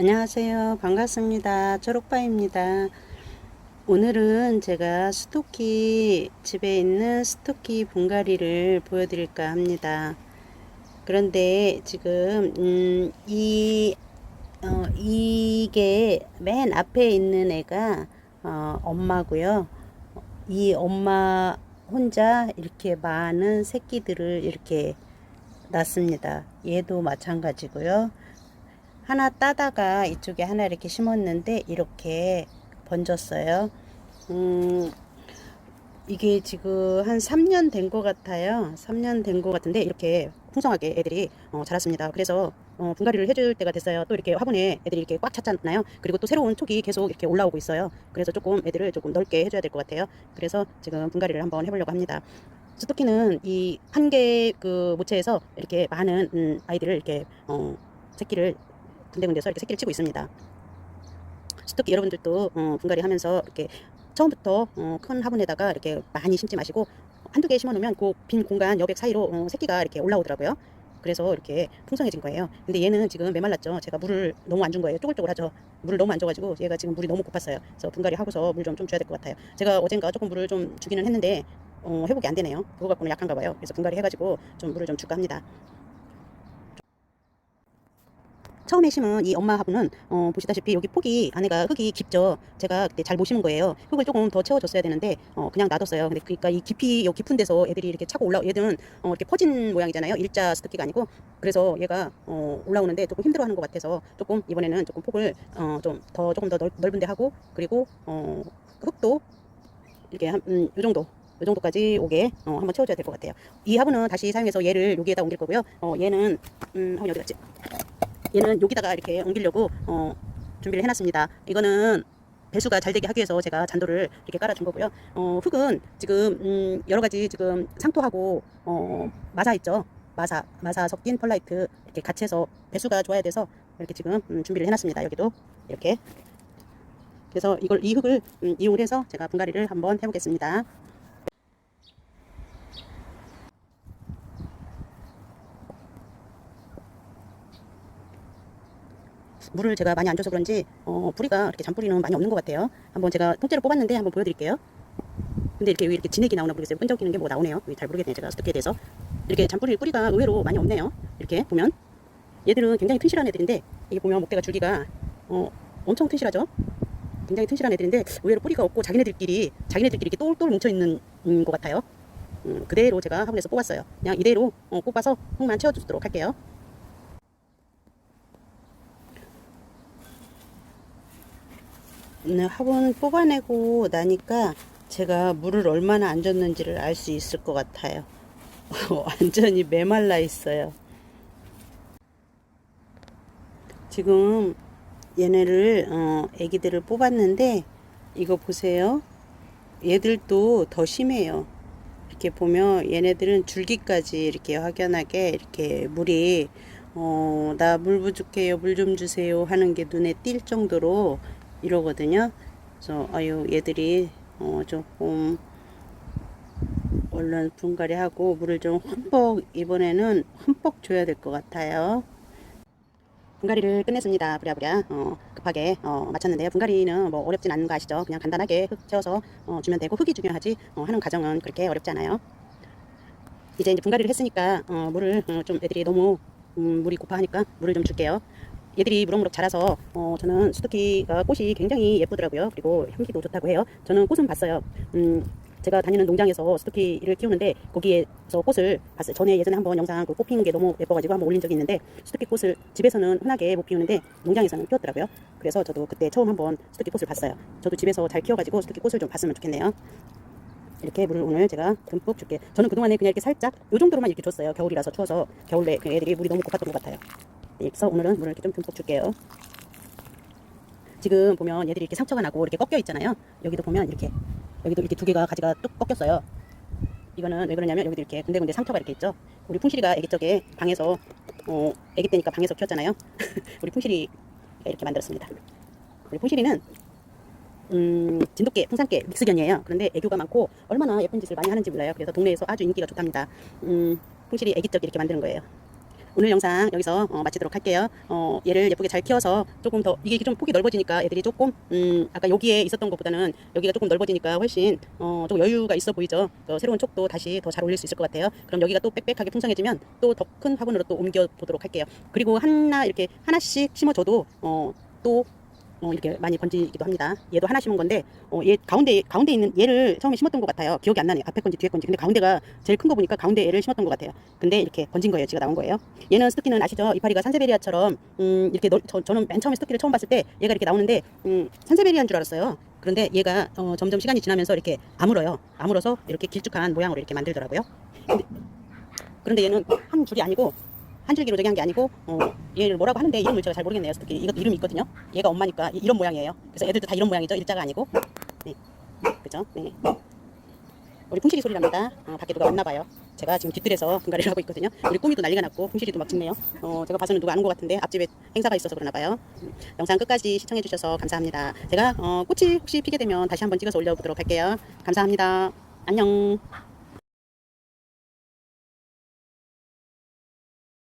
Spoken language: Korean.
안녕하세요. 반갑습니다. 초록바입니다. 오늘은 제가 스토키, 집에 있는 스토키 분갈이를 보여드릴까 합니다. 그런데 지금, 음, 이, 어, 이게 맨 앞에 있는 애가, 어, 엄마고요. 이 엄마 혼자 이렇게 많은 새끼들을 이렇게 낳습니다. 얘도 마찬가지고요. 하나 따다가 이쪽에 하나 이렇게 심었는데 이렇게 번졌어요. 음, 이게 지금 한 3년 된 것 같아요. 3년 된 것 같은데 이렇게 풍성하게 애들이 어, 자랐습니다. 그래서 어, 분갈이를 해줄 때가 됐어요. 또 이렇게 화분에 애들이 이렇게 꽉 찼잖아요. 그리고 또 새로운 촉이 계속 이렇게 올라오고 있어요. 그래서 조금 애들을 조금 넓게 해줘야 될 것 같아요. 그래서 지금 분갈이를 한번 해보려고 합니다. 스토키는 이 한개그 모체에서 이렇게 많은 음, 아이들을 이렇게 어, 새끼를 군데군데서 이렇게 새끼를 치고 있습니다. 스토키 여러분들도 어, 분갈이 하면서 이렇게 처음부터 어, 큰 화분에다가 이렇게 많이 심지 마시고 한두 개 심어 놓으면 그 빈 공간 여백 사이로 어, 새끼가 이렇게 올라오더라고요. 그래서 이렇게 풍성해진 거예요. 근데 얘는 지금 메말랐죠. 제가 물을 너무 안 준 거예요. 쪼글쪼글하죠. 물을 너무 안 줘가지고 얘가 지금 물이 너무 고팠어요. 그래서 분갈이 하고서 물 좀 좀 줘야 될 것 같아요. 제가 어젠가 조금 물을 좀 주기는 했는데 어, 회복이 안 되네요. 그거 갖고는 약한가 봐요. 그래서 분갈이 해가지고 좀 물을 좀 줄까 합니다. 처음에 심은 이 엄마 화분은 어, 보시다시피 여기 폭이 안에가 흙이 깊죠. 제가 그때 잘 못 심은 거예요. 흙을 조금 더 채워줬어야 되는데 어, 그냥 놔뒀어요. 근데 그러니까 이 깊이 요 깊은 데서 애들이 이렇게 차고 올라 얘들은 어, 이렇게 퍼진 모양이잖아요. 일자 스토키가 아니고 그래서 얘가 어, 올라오는데 조금 힘들어하는 것 같아서 조금 이번에는 조금 폭을 어, 좀 더 조금 더 넓, 넓은데 하고 그리고 어, 흙도 이렇게 한, 음, 요 정도 요 정도까지 오게 어, 한번 채워줘야 될 것 같아요. 이 화분은 다시 사용해서 얘를 여기에다 옮길 거고요. 어, 얘는 음, 화분이 어디 갔지? 얘는 여기다가 이렇게 옮기려고 어, 준비를 해놨습니다. 이거는 배수가 잘 되게 하기 위해서 제가 잔도를 이렇게 깔아준 거고요. 어, 흙은 지금 음, 여러 가지 지금 상토하고 어, 마사 있죠. 마사 마사 섞인 펄라이트 이렇게 같이 해서 배수가 좋아야 돼서 이렇게 지금 음, 준비를 해놨습니다. 여기도 이렇게 그래서 이걸 이 흙을 음, 이용을 해서 제가 분갈이를 한번 해보겠습니다. 물을 제가 많이 안 줘서 그런지 어, 뿌리가 이렇게 잔뿌리는 많이 없는 것 같아요. 한번 제가 통째로 뽑았는데 한번 보여드릴게요. 근데 이렇게 왜 이렇게 진액이 나오나 모르겠어요. 끈적이는 게 뭐 나오네요. 잘 모르겠네요. 제가 스토키에 대해서 이렇게 잔뿌리 뿌리가 의외로 많이 없네요. 이렇게 보면 얘들은 굉장히 튼실한 애들인데 이게 보면 목대가 줄기가 어, 엄청 튼실하죠. 굉장히 튼실한 애들인데 의외로 뿌리가 없고 자기네들끼리 자기네들끼리 이렇게 똘똘 뭉쳐 있는 음, 것 같아요. 음, 그대로 제가 화분에서 뽑았어요. 그냥 이대로 어, 뽑아서 흙만 채워주도록 할게요. 화분 뽑아내고 나니까 제가 물을 얼마나 안 줬는지를 알 수 있을 것 같아요. 완전히 메말라 있어요. 지금 얘네를 어, 애기들을 뽑았는데 이거 보세요. 얘들도 더 심해요. 이렇게 보면 얘네들은 줄기까지 이렇게 확연하게 이렇게 물이 어, 나 물 부족해요. 물 좀 주세요 하는 게 눈에 띌 정도로 이러거든요. 그래서 아유 얘들이 어, 조금 얼른 분갈이 하고 물을 좀 흠뻑 이번에는 흠뻑 줘야 될 것 같아요. 분갈이를 끝냈습니다. 부랴부랴 어, 급하게 어, 마쳤는데요. 분갈이는 뭐 어렵진 않은 거 아시죠? 그냥 간단하게 흙 채워서 어, 주면 되고 흙이 중요하지 어, 하는 과정은 그렇게 어렵지 않아요. 이제 이제 분갈이를 했으니까 어, 물을 어, 좀 애들이 너무 음, 물이 고파하니까 물을 좀 줄게요. 얘들이 무럭무럭 자라서 어, 저는 스토키가 꽃이 굉장히 예쁘더라고요. 그리고 향기도 좋다고 해요. 저는 꽃은 봤어요. 음, 제가 다니는 농장에서 스토키를 키우는데 거기에서 꽃을 봤어요. 전에 예전에 한번 영상 그 꽃 피는 게 너무 예뻐가지고 한번 올린 적이 있는데 스토키 꽃을 집에서는 흔하게 못 피우는데 농장에서는 피웠더라고요. 그래서 저도 그때 처음 한번 스토키 꽃을 봤어요. 저도 집에서 잘 키워가지고 스토키 꽃을 좀 봤으면 좋겠네요. 이렇게 물을 오늘 제가 듬뿍 줄게. 저는 그동안에 그냥 이렇게 살짝 요 정도로만 이렇게 줬어요. 겨울이라서 추워서 겨울에 그 애들이 물이 너무 고팠던 것 같아요. 그래서 오늘은 물을 이렇게 좀 듬뿍 줄게요. 지금 보면 얘들이 이렇게 상처가 나고 이렇게 꺾여 있잖아요. 여기도 보면 이렇게 여기도 이렇게 두 개가 가지가 뚝 꺾였어요. 이거는 왜 그러냐면 여기도 이렇게 군데군데 상처가 이렇게 있죠. 우리 풍실이가 아기 적에 방에서 어 아기 때니까 방에서 키웠잖아요. 우리 풍실이가 이렇게 만들었습니다. 우리 풍실이는 음, 진돗개, 풍산개 믹스견이에요. 그런데 애교가 많고 얼마나 예쁜 짓을 많이 하는지 몰라요. 그래서 동네에서 아주 인기가 좋답니다. 음, 풍실이 애기 적 이렇게 만드는 거예요. 오늘 영상 여기서 어, 마치도록 할게요. 어, 얘를 예쁘게 잘 키워서 조금 더 이게 좀 폭이 넓어지니까 애들이 조금 음, 아까 여기에 있었던 것보다는 여기가 조금 넓어지니까 훨씬 어, 좀 여유가 있어 보이죠. 또 새로운 촉도 다시 더 잘 올릴 수 있을 것 같아요. 그럼 여기가 또 빽빽하게 풍성해지면 또 더 큰 화분으로 또 옮겨 보도록 할게요. 그리고 하나 이렇게 하나씩 심어줘도 어, 또 어, 이렇게 많이 번지기도 합니다. 얘도 하나 심은 건데, 어, 얘 가운데, 가운데 있는 얘를 처음에 심었던 것 같아요. 기억이 안 나네요. 앞에 건지 뒤에 건지. 근데 가운데가 제일 큰 거 보니까 가운데 얘를 심었던 것 같아요. 근데 이렇게 번진 거예요. 지가 나온 거예요. 얘는 스토키는 아시죠? 이파리가 산세베리아처럼, 음, 이렇게, 넓- 저, 저는 맨 처음에 스토키를 처음 봤을 때 얘가 이렇게 나오는데, 음, 산세베리아인 줄 알았어요. 그런데 얘가, 어, 점점 시간이 지나면서 이렇게 아물어요. 아물어서 이렇게 길쭉한 모양으로 이렇게 만들더라고요. 근데, 그런데 얘는 한 줄이 아니고, 한 줄기로 저기 한 게 아니고 어, 얘를 뭐라고 하는데 이름을 제가 잘 모르겠네요. 스토끼 이것 이름이 있거든요. 얘가 엄마니까 이- 이런 모양이에요. 그래서 애들도 다 이런 모양이죠. 일자가 아니고. 네. 그죠? 네. 우리 풍실이 소리랍니다. 어, 밖에 누가 왔나 봐요. 제가 지금 뒷뜰에서 분갈이를 하고 있거든요. 우리 꾸미도 난리가 났고 풍실이도 막 짖네요. 어, 제가 봐서는 누가 아는 것 같은데 앞집에 행사가 있어서 그러나 봐요. 음, 영상 끝까지 시청해 주셔서 감사합니다. 제가 어, 꽃이 혹시 피게 되면 다시 한번 찍어서 올려보도록 할게요. 감사합니다. 안녕.